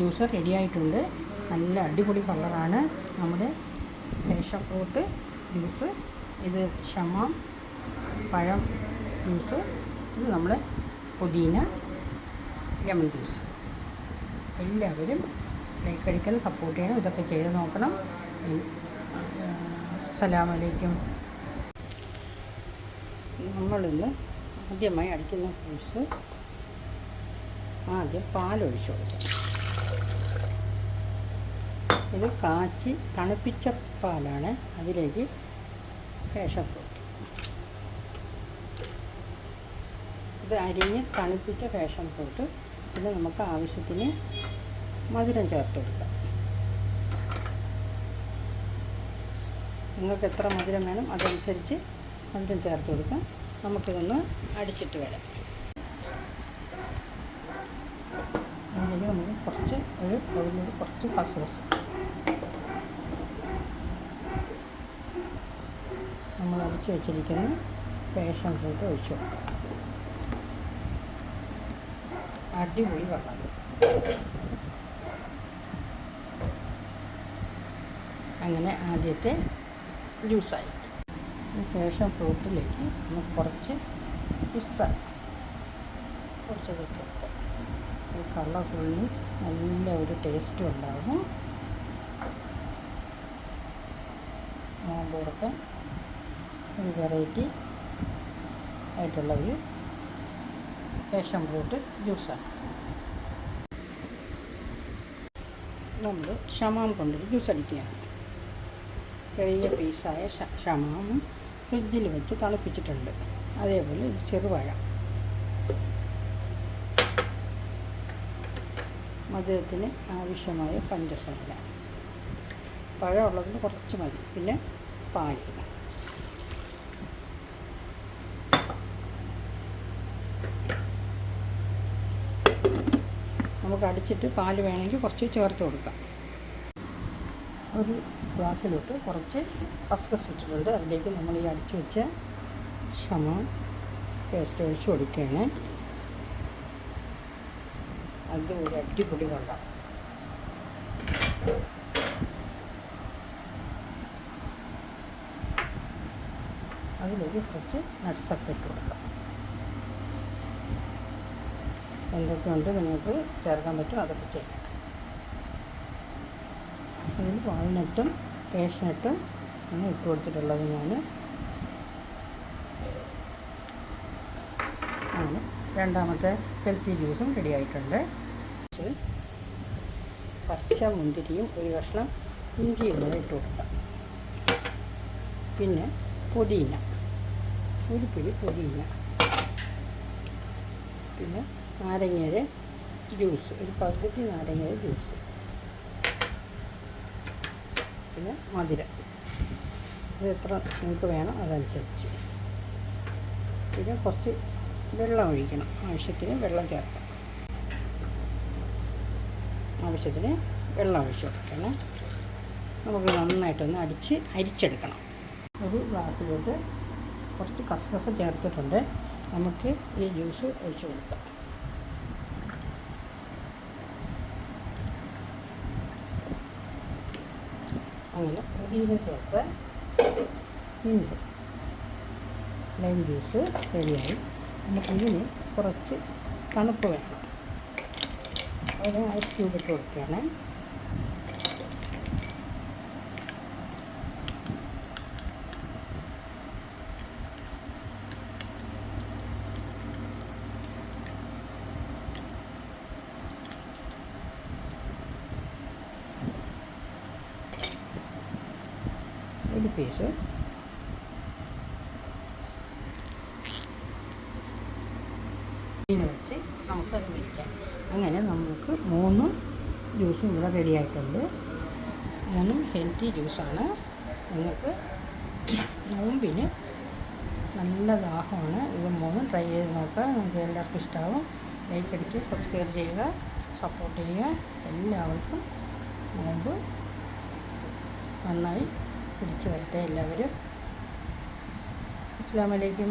Juice ready ആയിട്ടുണ്ട് നല്ല അടിപൊളി കളറാണ് നമ്മുടെ ഫേഷൻ ഫ്രൂട്ട് ജ്യൂസ്. ഇത് ഷമാം പഴം ജ്യൂസ് ഇത് നമ്മുടെ പുതിന ലെമൺ ജ്യൂസ്. എല്ലാവരും ലൈക്ക് അടിക്കണം സപ്പോർട്ട് ചെയ്യണം ഇതൊക്കെ ചെയ്ത് നോക്കണം. അസ്സലാമലൈക്കും നമ്മളിന്ന് ആദ്യമായി അടിക്കുന്ന ജ്യൂസ് ആദ്യം പാലൊഴിച്ചു കൊടുക്കും. ഇത് കാച്ചി തണുപ്പിച്ച പാലാണ് അതിലേക്ക് ഫേഷൻ ഇത് അരിഞ്ഞ് തണുപ്പിച്ച ഫേഷൻ ഫ്രൂട്ട് ഇത് നമുക്ക് ആവശ്യത്തിന് മധുരം ചേർത്ത് കൊടുക്കാം. നിങ്ങൾക്ക് എത്ര മധുരം വേണം അതനുസരിച്ച് മധുരം ചേർത്ത് കൊടുക്കാം. നമുക്കിതൊന്ന് അടിച്ചിട്ട് വരാം. അതിലേക്ക് നമുക്ക് കുറച്ച് ഒരു കുറച്ച് കസകസ് നമ്മൾ അടിച്ച് വെച്ചിരിക്കുന്ന. പേഷൻ ഫ്രൂട്ട് ഒഴിച്ച് കൊടുക്കാം അടിപൊളി വെള്ളം അങ്ങനെ ആദ്യത്തെ ജ്യൂസായി. പേഷൻ ഫ്രൂട്ടിലേക്ക് നമുക്ക് കുറച്ച് പിസ്ത കുറച്ച് കൊടുക്കാം ഈ കളർഫുള്ളിന് നല്ല ഒരു ടേസ്റ്റും ഉണ്ടാകും നോമ്പുറക്കെ ഒരു വെറൈറ്റി ആയിട്ടുള്ള ഒരു പാഷൻ ഫ്രൂട്ട് ജ്യൂസാണ് നമ്മൾ ഷമാം കൊണ്ടൊരു ജ്യൂസ് അടിക്കുകയാണ്. ചെറിയ പീസായ ഷമാമും ഫ്രിഡ്ജിൽ വെച്ച് തണുപ്പിച്ചിട്ടുണ്ട് അതേപോലെ ഒരു ചെറുവാഴ മധുരത്തിന് ആവശ്യമായ പഞ്ചസാര. പഴമുള്ളതിന് കുറച്ച് മതി. പിന്നെ പാൽ നമുക്ക് അടിച്ചിട്ട് പാൽ വേണമെങ്കിൽ കുറച്ച് ചേർത്ത് കൊടുക്കാം. ഒരു ഗ്ലാസ്സിലോട്ട് കുറച്ച് കസ്കസ് ഇട്ടിട്ടുണ്ട്. അതിലേക്ക് നമ്മൾ ഈ അടിച്ചു വെച്ച ക്ഷമ പേസ്റ്റ് ഒഴിച്ച് കൊടുക്കുകയാണ്. അത് ഒരു അടിപൊളി കൊണ്ടാം അതിലേക്ക് കുറച്ച് നട്ട്സൊക്കെ ഇട്ട് കൊടുക്കാം. എന്തൊക്കെയുണ്ട് നിങ്ങൾക്ക് ചേർക്കാൻ പറ്റും അതൊക്കെ ചെയ്യാം. അതിൽ വാൾനട്ടും കേഷ്നട്ടും ആണ് ഇട്ട് കൊടുത്തിട്ടുള്ളത് ഞാൻ ആണ്. രണ്ടാമത്തെ ഹെൽത്തി ജ്യൂസും റെഡി ആയിട്ടുണ്ട്. പച്ച മുന്തിരിയും ഒരു കഷ്ണം ഇഞ്ചിയും കൂടെ ഇട്ട് കൊടുക്കാം. പിന്നെ പുതിന. ഒരു പിടി പുതിന. പിന്നെ നാരങ്ങയുടെ ജ്യൂസ് ഒരു പകുതി നാരങ്ങയുടെ ജ്യൂസ്. പിന്നെ മധുരം. ഇത് എത്ര നിങ്ങൾക്ക് വേണം അതനുസരിച്ച്. പിന്നെ കുറച്ച് വെള്ളം ഒഴിക്കണം. ആവശ്യത്തിന് വെള്ളം ചേർക്കണം. ആവശ്യത്തിന് വെള്ളം ഒഴിച്ചു കൊടുക്കണം. നമുക്ക് നന്നായിട്ടൊന്ന് അടിച്ച് അരിച്ചെടുക്കണം. ഒരു ഗ്ലാസ്സിലോട്ട് കുറച്ച് കസകസ ചേർത്തിട്ടുണ്ട്. നമുക്ക് ഈ ജ്യൂസ് ഒഴിച്ചു കൊടുക്കാം. അങ്ങനെ പുതിന ചേർത്ത് ഉണ്ട് ലൈം ജ്യൂസ് റെഡിയായി നമുക്കിതിന് കുറച്ച് തണുപ്പ് വേണം. അതിന് ഐസ് ക്യൂബ് ഇട്ട് കൊടുക്കുകയാണ്. ഒരു പീസ് വെച്ച് നമുക്കത് അങ്ങനെ നമുക്ക് മൂന്ന് ജ്യൂസും ഇവിടെ റെഡിയായിട്ടുണ്ട് മൂന്നും ഹെൽത്തി ജ്യൂസാണ് നിങ്ങൾക്ക് നോമ്പിന് നല്ല ദാഹമാണ്. ഇത് മൂന്നും ട്രൈ ചെയ്ത് നോക്കുക. നിങ്ങൾക്ക് എല്ലാവർക്കും ഇഷ്ടമാവും ലൈക്ക് അടിക്കുക സബ്സ്ക്രൈബ് ചെയ്യുക സപ്പോർട്ട് ചെയ്യുക. എല്ലാവർക്കും നോമ്പ് നന്നായി പിടിച്ചു വരട്ടെ എല്ലാവരും. അസ്സാം വലൈക്കും